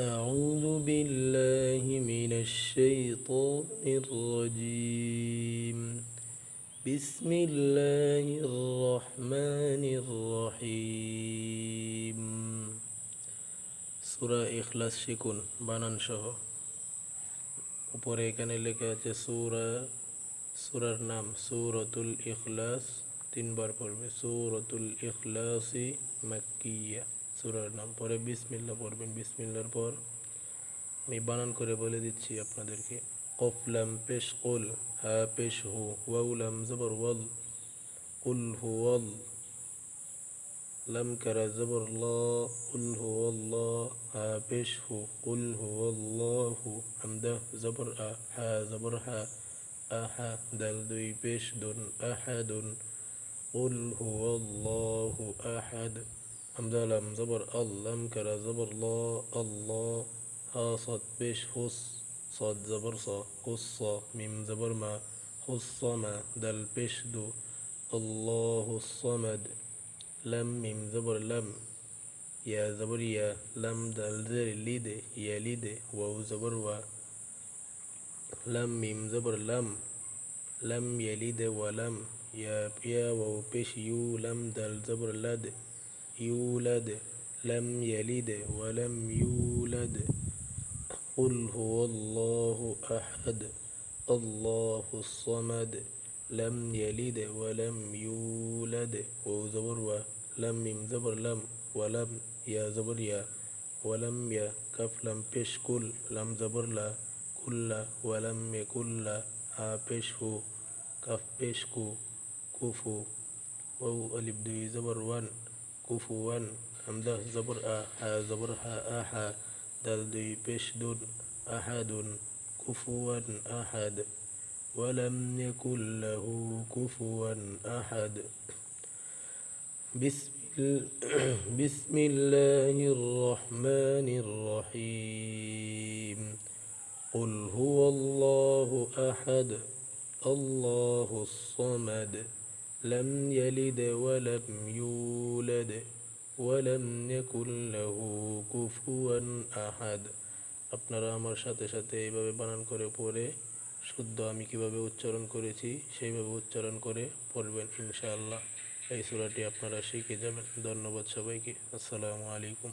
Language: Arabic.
أعوذ بالله من الشيطان الرجيم بسم الله الرحمن الرحيم সূরা ইখলাস শিখুন বানান সহ উপরে এখানে লেখা আছে সূরা সূরার নাম সূরাতুল ইখলাস তিনবার পড়বে সূরাতুল ইখলাসি মাক্কিয়া সূরার নাম পরে বিসমিল্লাহ পড়বেন বিসমিল্লার পর আমি বানান করে বলে দিচ্ছি আপনাদেরকে কফ লাম পেশ কুল হা পেশ হু ওয়াউ লাম জবর ওয়াল কুল হু ওয়াল لم كر زبر الله قل هو الله ها بش هو قل هو الله حمده زبر أ ها زبر ها أحا دل دوي بش دون أحد قل هو الله أحد حمده لم زبر أل لم كر زبر الله الله ها صد بش خص صد زبر صا قص ميم زبر ما خص ما دل بش دو الله الصمد لم ميم زبر لم يا زبر يا لم دل زر ليد يا ليد واو زبر و لم ميم زبر لم لم يلد ولم يا يا واو بش يو لم دل زبر لد يولد لم يلد ولم يولد. قل هو الله أحد الله الصمد. لم يلد ولم يولد. وزبر زبر يم زبر لم. ولم يا زبر يا. ولم يا كف لم بيش كل. لم زبر لا. كل ولم يكل لا. ها بيش هو. كف بيش كو. كفو وو ألف زبر وان. كفوان همده زبر آحا زبرها آحا دال دی پیش دون أحد كفوا أحد. ولم يكن له كفوا أحد. بسم, بسم الله الرحمن الرحيم. قل هو الله أحد الله الصمد. لم يلد ولم يولد ولم يكن له كفوا أحد আপনারা আমার সাথে সাথে এইভাবে বানান করে পড়ে শুদ্ধ আমি কিভাবে উচ্চারণ করেছি সেইভাবে উচ্চারণ করে পড়বেন ইনশাআল্লাহ এই সূরাটি আপনারা শিখে যাবেন ধন্যবাদ সবাইকে আসসালামু আলাইকুম